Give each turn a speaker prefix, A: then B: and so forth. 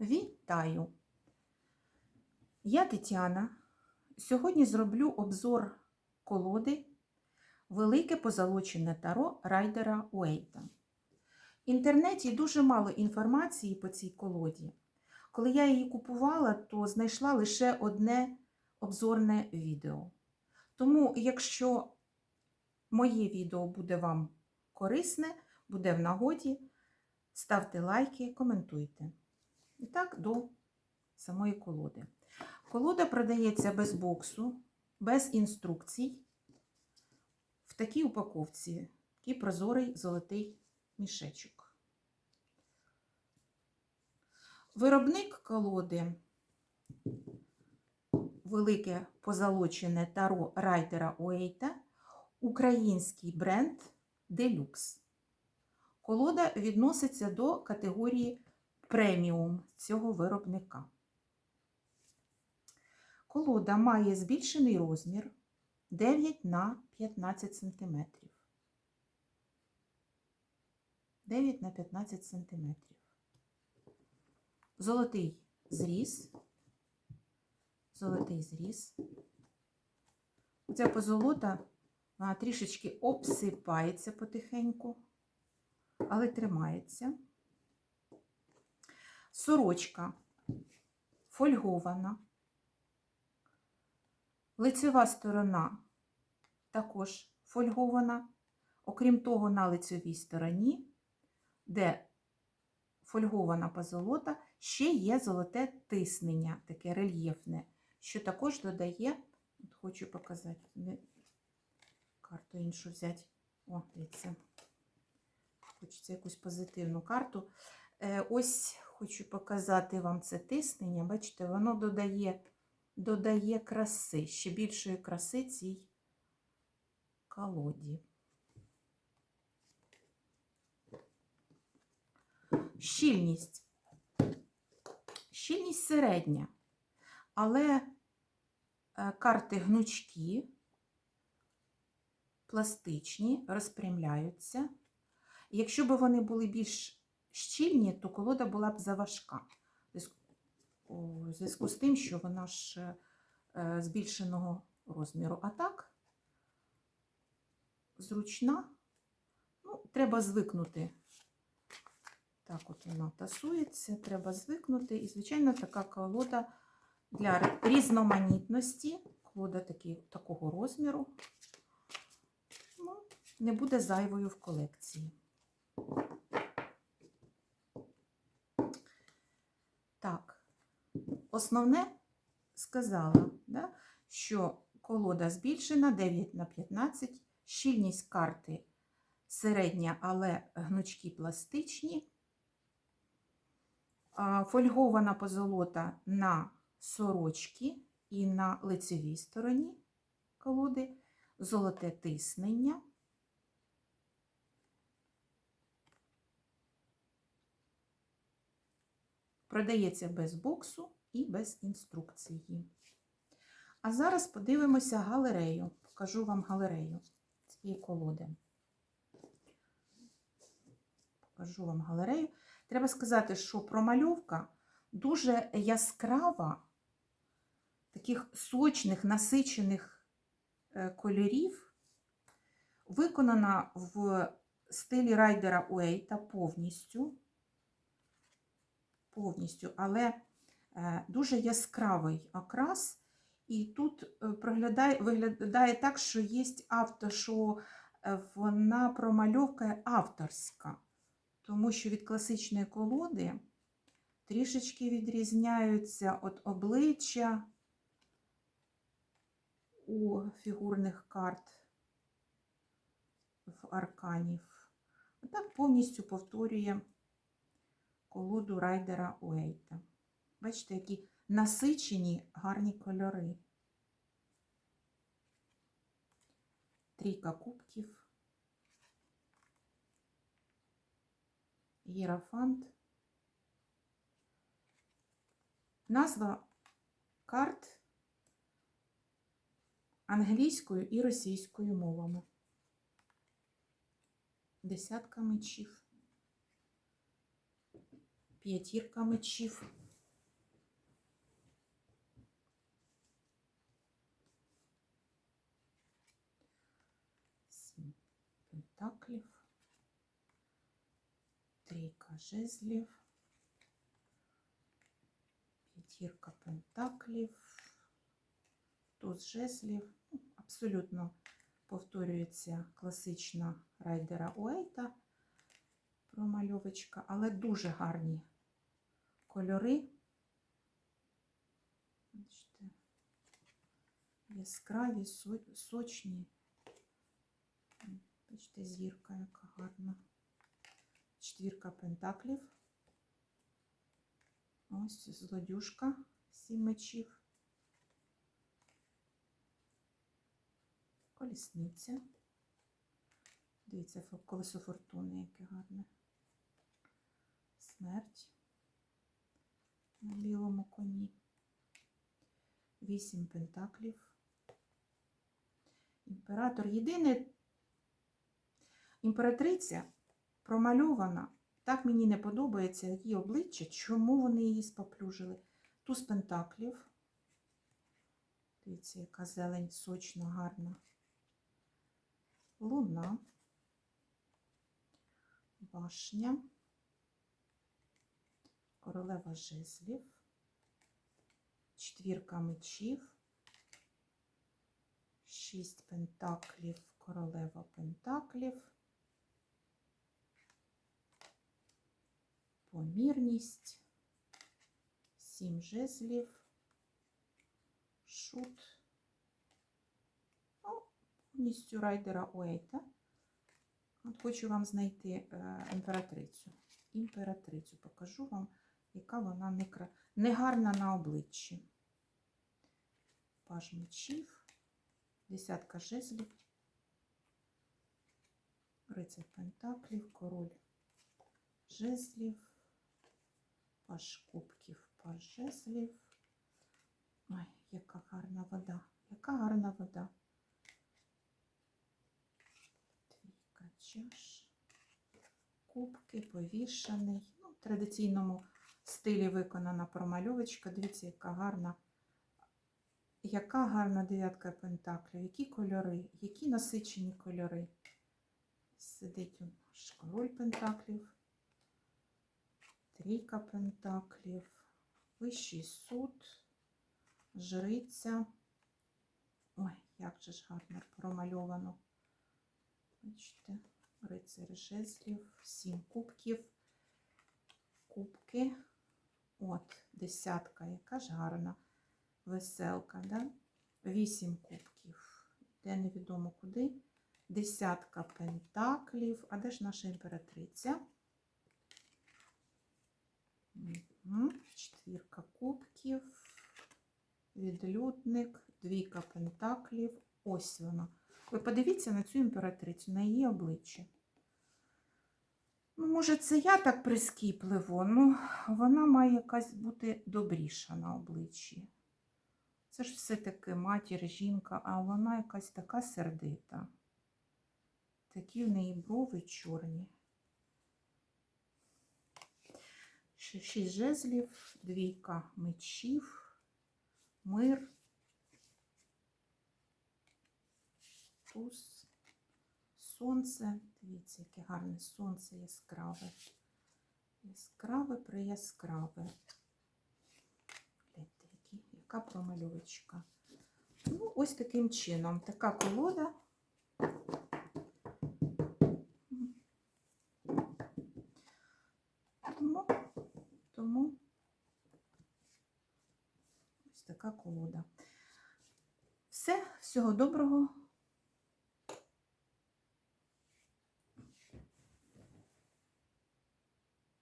A: Вітаю! Я Тетяна. Сьогодні зроблю обзор колоди Велике позолочене таро райдера Уейта. В інтернеті дуже мало інформації по цій колоді. Коли я її купувала, то знайшла лише одне обзорне відео. Тому, якщо моє відео буде вам корисне, буде в нагоді, ставте лайки, коментуйте. І так, до самої колоди. Колода продається без боксу, без інструкцій, в такій упаковці, такий прозорий золотий мішечок. Виробник колоди велике позолочене таро райдера Уейта, український бренд Deluxe. Колода відноситься до категорії преміум цього виробника. Колода має збільшений розмір 9 на 15 см. 9 на 15 см. Золотий зріз. Золотий зріз. Ця позолота вона трішечки обсипається потихеньку, але тримається. Сорочка фольгована. Лицева сторона також фольгована. Окрім того, на лицевій стороні, де фольгована позолота, ще є золоте тиснення, таке рельєфне, що також додає, от хочу показати, карту іншу взяти. О, дивіться, хочеться якусь позитивну карту. Е, ось хочу показати вам це тиснення. Бачите, воно додає, додає краси, ще більшої краси цій колоді. Щільність. Щільність середня, але е, карти гнучкі, пластичні, розпрямляються. Якщо б вони були більш щільні, то колода була б заважка. У зв'язку з тим, що вона ж е, збільшеного розміру. А так, зручна, ну, треба звикнути. Так, от вона тасується, треба звикнути. І, звичайно, така колода для різноманітності, колода такі, такого розміру, ну, не буде зайвою в колекції. Так, основне сказала, да, що колода збільшена 9 на 15, щільність карти середня, але гнучки пластичні. Фольгована позолота на сорочки і на лицевій стороні колоди, золоте тиснення. Продається без боксу і без інструкції. А зараз подивимося галерею. Покажу вам галерею цієї колоди. Покажу вам галерею. Треба сказати, що промальовка дуже яскрава, таких сочних, насичених кольорів, виконана в стилі райдера Уейта повністю повністю, але дуже яскравий окрас. І тут проглядає, виглядає так, що є авто, що вона промальовка авторська, тому що від класичної колоди трішечки відрізняються от обличчя у фігурних карт в арканів. Так повністю повторює колоду райдера Уейта. Бачите, які насичені гарні кольори. Трійка кубків, єрафант. Назва карт англійською і російською мовами. Десятка мечів п'ятірка мечів, пентаклів, трійка жезлів, п'ятірка пентаклів, туз жезлів. Ну, абсолютно повторюється класична райдера Уейта промальовочка, але дуже гарні кольори. Бачите, яскраві, сочні. Бачите, зірка, яка гарна. Четвірка пентаклів. Ось злодюшка, сім мечів. Колісниця. Дивіться, колесо фортуни, яке гарне. Смерть на білому коні. Вісім пентаклів. Імператор. Єдине, імператриця промальована. Так мені не подобається її обличчя, чому вони її споплюжили. Туз пентаклів. Дивіться, яка зелень сочна, гарна. Луна. Башня. Королева жезлів. Четвірка мечів. Шість пентаклів, королева пентаклів. Помірність. Сім жезлів. Шут. Ну, повністю райдера Уейта. От хочу вам знайти е, імператрицю. Імператрицю покажу вам, яка вона не, кра... не гарна на обличчі. Паж мечів, десятка жезлів, рицар пентаклів, король жезлів, паж кубків, паж жезлів. Ой, яка гарна вода, яка гарна вода. Двійка чаш, кубки, повішаний. Ну, в традиційному стилі виконана промальовочка. Дивіться, яка гарна. Яка гарна дев'ятка пентаклів, які кольори, які насичені кольори. Сидить у наш король пентаклів, трійка пентаклів, вищий суд, жриця. Ой, як же ж гарно промальовано. Бачите, рицар жезлів, сім кубків, кубки. От, десятка, яка ж гарна веселка, да? Вісім кубків. Де невідомо куди. Десятка пентаклів. А де ж наша імператриця? Четвірка кубків, відлюдник, двійка пентаклів. Ось вона. Ви подивіться на цю імператрицю, на її обличчя. Ну, може, це я так прискіпливо, ну вона має якась бути добріша на обличчі. Це ж все-таки матір, жінка, а вона якась така сердита. Такі в неї брови чорні. Ще Шість жезлів, двійка мечів, мир, туз, сонце. Дивіться, яке гарне сонце яскраве. Яскраве прияскраве. Яка промальовочка. Ну, ось таким чином. Така колода. Тому, тому ось така колода. Все, всього доброго.